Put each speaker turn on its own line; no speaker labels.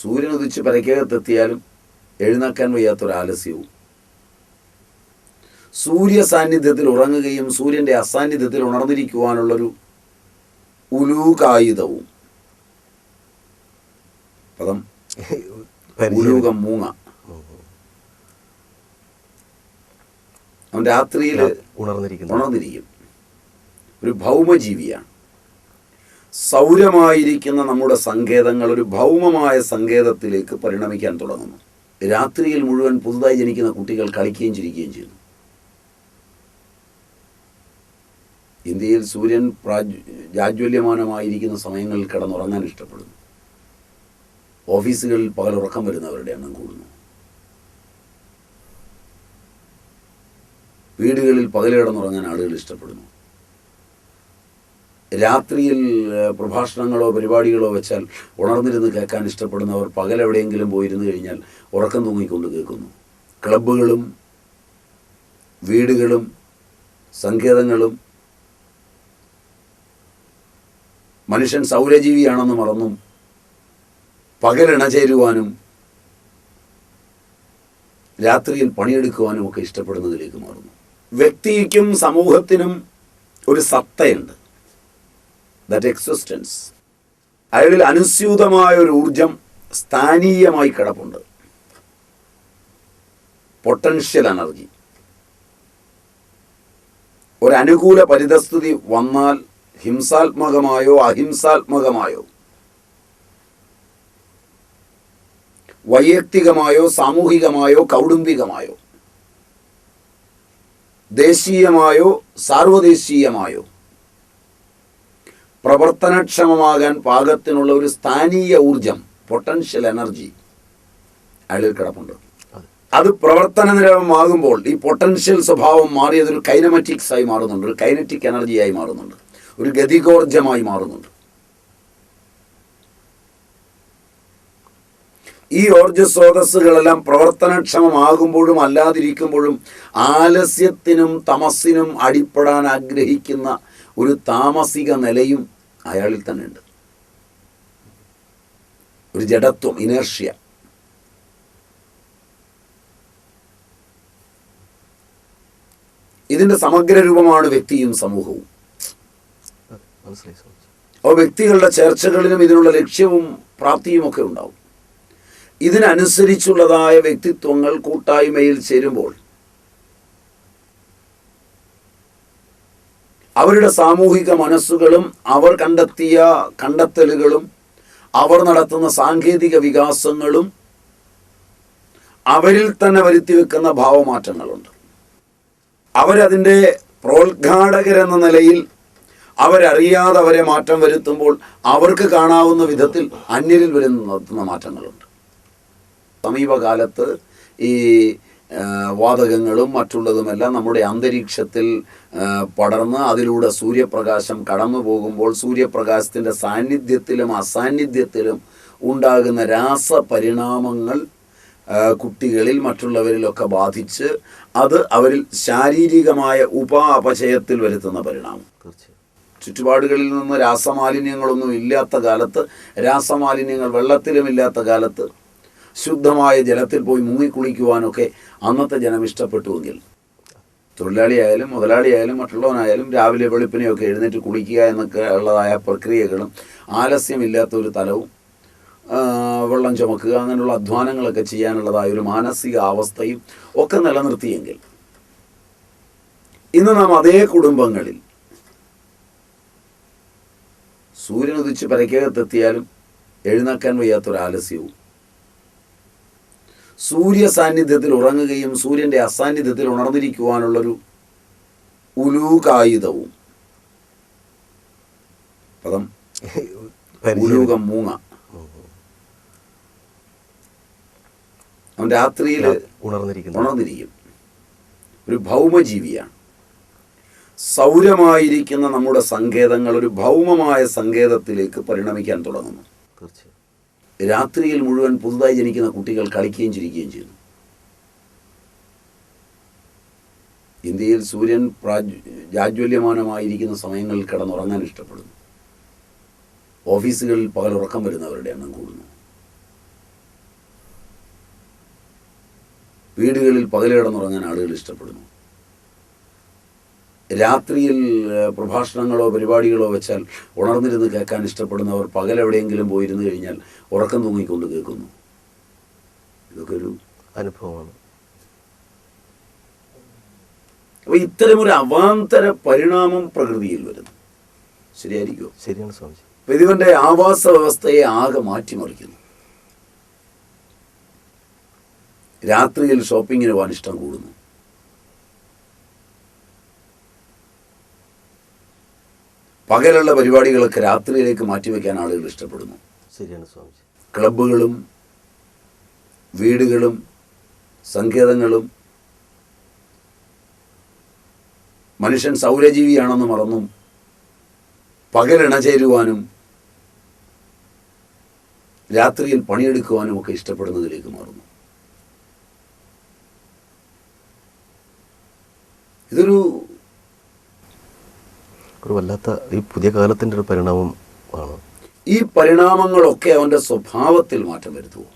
സൂര്യൻ ഉദിച്ച് പരക്കകത്തെത്തിയാലും എഴുന്നേക്കാൻ വയ്യാത്തൊരു ആലസ്യവും. സൂര്യ സാന്നിധ്യത്തിൽ ഉറങ്ങുകയും സൂര്യന്റെ അസാന്നിധ്യത്തിൽ ഉണർന്നിരിക്കുവാനുള്ളൊരു ഉലൂകായുധവും. പദം ഉലൂകം മൂങ്ങ. അവൻ രാത്രിയിൽ
ഉണർന്നിരിക്കുന്നു.
ഉണർന്നിരിക്കും. ഒരു ഭൗമജീവിയാണ്. സൗരമായിരിക്കുന്ന നമ്മുടെ സങ്കേതങ്ങൾ ഒരു ഭൗമമായ സങ്കേതത്തിലേക്ക് പരിണമിക്കാൻ തുടങ്ങുന്നു. രാത്രിയിൽ മുഴുവൻ പുതുതായി ജനിക്കുന്ന കുട്ടികൾ കളിക്കുകയും ചിരിക്കുകയും ചെയ്യുന്നു. ഇന്ത്യയിൽ സൂര്യൻ പ്രാജ്- ജാജ്വല്യമാനമായിരിക്കുന്ന സമയങ്ങളിൽ കിടന്നുറങ്ങാൻ ഇഷ്ടപ്പെടുന്നു. ഓഫീസുകളിൽ പകലുറക്കം വരുന്നവരുടെ എണ്ണം കൂടുന്നു. വീടുകളിൽ പകൽ കിടന്നുറങ്ങാൻ ആളുകൾ ഇഷ്ടപ്പെടുന്നു. രാത്രിയിൽ പ്രഭാഷണങ്ങളോ പരിപാടികളോ വെച്ചാൽ ഉണർന്നിരുന്ന് കേൾക്കാൻ ഇഷ്ടപ്പെടുന്നവർ പകലെവിടെയെങ്കിലും പോയിരുന്നു കഴിഞ്ഞാൽ ഉറക്കം തൂങ്ങിക്കൊണ്ട് കേൾക്കുന്നു. ക്ലബ്ബുകളും വീടുകളും സങ്കേതങ്ങളും മനുഷ്യൻ സൗരജീവിയാണെന്ന് മറന്നും പകലിണചേരുവാനും രാത്രിയിൽ പണിയെടുക്കുവാനും ഒക്കെ ഇഷ്ടപ്പെടുന്നതിലേക്ക് മാറുന്നു. വ്യക്തിക്കും സമൂഹത്തിനും ഒരു സത്തയുണ്ട്. ദാറ്റ് എക്സിസ്റ്റൻസ് അയാളിൽ അനുസ്യൂതമായ ഒരു ഊർജം സ്ഥാനീയമായി കിടപ്പുണ്ട്. പൊട്ടൻഷ്യൽ എനർജി ഒരു അനുകൂല പരിതസ്ഥിതി വന്നാൽ ഹിംസാത്മകമായോ അഹിംസാത്മകമായോ വൈയക്തികമായോ സാമൂഹികമായോ കൗടുംബികമായോ ദേശീയമായോ സാർവദേശീയമായോ പ്രവർത്തനക്ഷമമാകാൻ പാകത്തിനുള്ള ഒരു സ്ഥാനീയ ഊർജം പൊട്ടൻഷ്യൽ എനർജി അയാളിൽ കിടപ്പുണ്ട്. അത്. പ്രവർത്തനനിരവമാകുമ്പോൾ ഈ പൊട്ടൻഷ്യൽ സ്വഭാവം മാറിയത് ഒരു കൈനമറ്റിക്സ് ആയി മാറുന്നുണ്ട് ഒരു കൈനറ്റിക് എനർജിയായി മാറുന്നുണ്ട് ഒരു ഗതികോർജമായി മാറുന്നുണ്ട്. ഈ ഊർജ സ്രോതസ്സുകളെല്ലാം പ്രവർത്തനക്ഷമമാകുമ്പോഴും അല്ലാതിരിക്കുമ്പോഴും ആലസ്യത്തിനും തമസ്സിനും അടിപ്പെടാൻ ആഗ്രഹിക്കുന്ന ഒരു താമസിക നിലയും അയാളിൽ തന്നെ ഉണ്ട്. ഒരു ജഡത്വം ഇനേർഷ്യ. ഇതിന്റെ സമഗ്ര രൂപമാണ് വ്യക്തിയും സമൂഹവും. അപ്പോൾ വ്യക്തികളുടെ ചർച്ചകളിലും ഇതിനുള്ള ലക്ഷ്യവും പ്രാപ്തിയും ഒക്കെ ഉണ്ടാവും. ഇതിനനുസരിച്ചുള്ളതായ വ്യക്തിത്വങ്ങൾ കൂട്ടായ്മയിൽ ചേരുമ്പോൾ അവരുടെ സാമൂഹിക മനസ്സുകളും അവർ കണ്ടെത്തിയ കണ്ടെത്തലുകളും അവർ നടത്തുന്ന സാങ്കേതിക വികാസങ്ങളും അവരിൽ തന്നെ വരുത്തി വെക്കുന്ന ഭാവമാറ്റങ്ങളുണ്ട്. അവരതിന്റെ പ്രോത്ഘാടകരെന്ന നിലയിൽ അവരറിയാതെ അവരെ മാറ്റം വരുത്തുമ്പോൾ അവർക്ക് കാണാവുന്ന വിധത്തിൽ അന്യരിൽ വരുന്ന നടത്തുന്ന മാറ്റങ്ങളുണ്ട്. സമീപകാലത്ത് ഈ വാതകങ്ങളും മറ്റുള്ളതുമെല്ലാം നമ്മുടെ അന്തരീക്ഷത്തിൽ പടർന്ന് അതിലൂടെ സൂര്യപ്രകാശം കടന്നു പോകുമ്പോൾ സൂര്യപ്രകാശത്തിന്റെ സാന്നിധ്യത്തിലും അസാന്നിധ്യത്തിലും ഉണ്ടാകുന്ന രാസപരിണാമങ്ങൾ കുട്ടികളിൽ മറ്റുള്ളവരിലൊക്കെ ബാധിച്ച് അത് അവരിൽ ശാരീരികമായ ഉപാപചയത്തിൽ വരുത്തുന്ന പരിണാമം. ചുറ്റുപാടുകളിൽ നിന്ന് രാസമാലിന്യങ്ങളൊന്നും ഇല്ലാത്ത കാലത്ത് രാസമാലിന്യങ്ങൾ വെള്ളത്തിലും ഇല്ലാത്ത കാലത്ത് ശുദ്ധമായ ജലത്തിൽ പോയി മുങ്ങി മുങ്ങിക്കുളിക്കുവാനൊക്കെ അന്നത്തെ ജനം ഇഷ്ടപ്പെട്ടുവെങ്കിൽ. തൊഴിലാളിയായാലും മുതലാളിയായാലും മറ്റുള്ളവനായാലും രാവിലെ വെളുപ്പിനെയൊക്കെ എഴുന്നേറ്റ് കുളിക്കുക എന്നൊക്കെ ഉള്ളതായ പ്രക്രിയകളും ആലസ്യമില്ലാത്ത ഒരു തലവും വെള്ളം ചുമക്കുക അങ്ങനെയുള്ള അധ്വാനങ്ങളൊക്കെ ചെയ്യാനുള്ളതായ ഒരു മാനസിക അവസ്ഥയും ഒക്കെ നിലനിർത്തിയെങ്കിൽ ഇന്ന് നാം അതേ കുടുംബങ്ങളിൽ സൂര്യൻ ഉദിച്ച് പരക്കകത്തെത്തിയാലും എഴുന്നേക്കാൻ വയ്യാത്തൊരു ആലസ്യവും സൂര്യ സാന്നിധ്യത്തിൽ ഉറങ്ങുകയും സൂര്യന്റെ അസാന്നിധ്യത്തിൽ ഉണർന്നിരിക്കുവാനുള്ളൊരു ഉലൂകായുധവും. പദം. ഉലൂകം മൂങ്ങ. അവൻ രാത്രിയിൽ
ഉണർന്നിരിക്കും
ഉണർന്നിരിക്കും. ഒരു ഭൗമജീവിയാണ്. സൗരമായിരിക്കുന്ന നമ്മുടെ സങ്കേതങ്ങൾ ഒരു ഭൗമമായ സങ്കേതത്തിലേക്ക് പരിണമിക്കാൻ തുടങ്ങുന്നു.
തീർച്ചയായും.
രാത്രിയിൽ മുഴുവൻ പുതുതായി ജനിക്കുന്ന കുട്ടികൾ കളിക്കുകയും ചിരിക്കുകയും ചെയ്യുന്നു. ഇന്ത്യയിൽ സൂര്യൻ പ്രാജ്വല്യമാനമായിരിക്കുന്ന സമയങ്ങളിൽ കിടന്നുറങ്ങാൻ ഇഷ്ടപ്പെടുന്നു. ഓഫീസുകളിൽ പകൽ ഉറക്കം വരുന്നവരുടെ എണ്ണം കൂടുന്നു. വീടുകളിൽ പകൽ ആളുകൾ ഇഷ്ടപ്പെടുന്നു. രാത്രിയിൽ പ്രഭാഷണങ്ങളോ പരിപാടികളോ വെച്ചാൽ ഉണർന്നിരുന്ന് കേൾക്കാൻ ഇഷ്ടപ്പെടുന്നവർ പകൽ എവിടെയെങ്കിലും പോയിരുന്നു കഴിഞ്ഞാൽ ഉറക്കം തൂങ്ങിക്കൊണ്ട് കേൾക്കുന്നു. ഇതൊക്കെ ഒരു
അനുഭവമാണ്.
അപ്പോൾ ഇത്തരമൊരു അവാന്തര പരിണാമം പ്രകൃതിയിൽ വരുന്നു. ശരിയായിരിക്കുമോ?
ശരിയാണ് സ്വാമിജി.
ഇതിവന്റെ ആവാസ വ്യവസ്ഥയെ ആകെ മാറ്റിമറിക്കുന്നു. രാത്രിയിൽ ഷോപ്പിങ്ങിന് പോകാൻ ഇഷ്ടം കൂടുന്നു. പകലുള്ള പരിപാടികളൊക്കെ രാത്രിയിലേക്ക് മാറ്റിവെക്കാൻ ആളുകൾ ഇഷ്ടപ്പെടുന്നു.
ശരിയാണ് സ്വാമിജി.
ക്ലബുകളും വീടുകളും സങ്കേതങ്ങളും മനുഷ്യൻ സൗരജീവിയാണെന്ന് മറന്നും പകലിണചേരുവാനും രാത്രിയിൽ പണിയെടുക്കുവാനും ഒക്കെ ഇഷ്ടപ്പെടുന്നതിലേക്ക് മാറുന്നു. ഇതൊരു
ഒരു വല്ലാത്ത ഈ പുതിയ കാലത്തിന്റെ ഒരു പരിണാമം ആണ്.
ഈ പരിണാമങ്ങളൊക്കെ അവന്റെ സ്വഭാവത്തിൽ മാറ്റം വരുത്തുമോ